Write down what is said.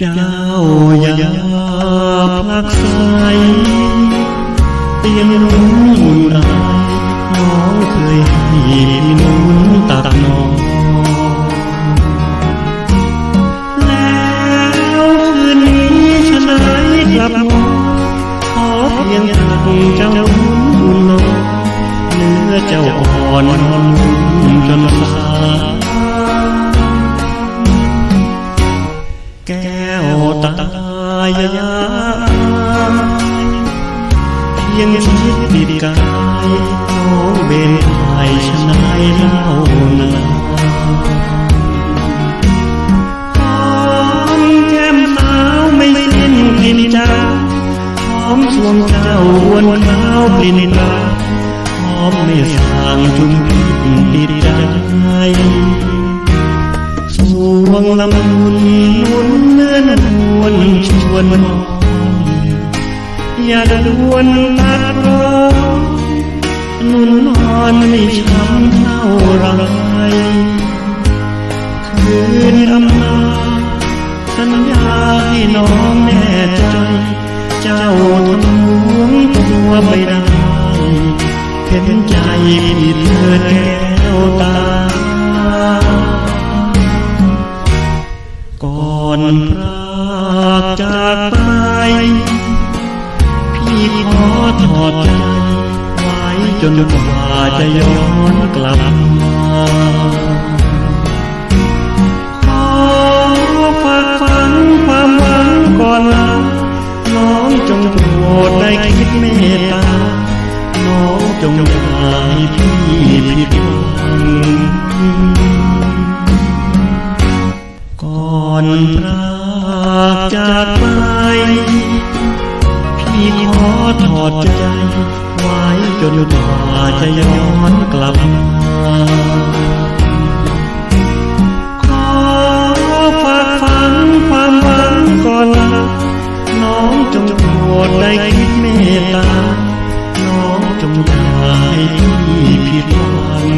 เจ้าอย่าพลักไสเตียงนุ่นอายน้องเคยให้นุ่นตักนอนแล้วคืนนี้ฉันไหนกลับมองขอเพียงตักเจ้านุ่นลงเนื้อเจ้าอ่อนนอนนุ่มจนสา เพียงชิดติดกายน้องเบนไทยชนายเล่านาหอมแก้มสาวไม่สิ้นกลิ่นจางหอมสวงเจ้าวนขาวกลิ่นตาหอมไม่สางจุมพิษติดใจสวงลำมุนมุนเลื่อนหวนชวน ยาดวนตัดรองนุ่นนอนไม่ช้ำเท่าไรคืนอำนาจสัญญาให้น้องแน่ใจ เจ้าทำหวงตัวไม่ได้เห็นใจผิดเธอแก้วตา พี่ขอถอดใจไว้จนกว่าจะย้อนกลับมาขอฝากฝันความหวังก่อนลาน้องจงโปรดได้คิดเมตตาน้องจงอย่าให้พี่ผิดหวังก่อนลาจากไป ขอถอดใจ ไว้จนกว่าจะย้อนกลับมาขอฝากฝันความหวังก่อนละน้องจงโปรดได้คิดเมตตา น้องจงได้พี่ผิดหวัง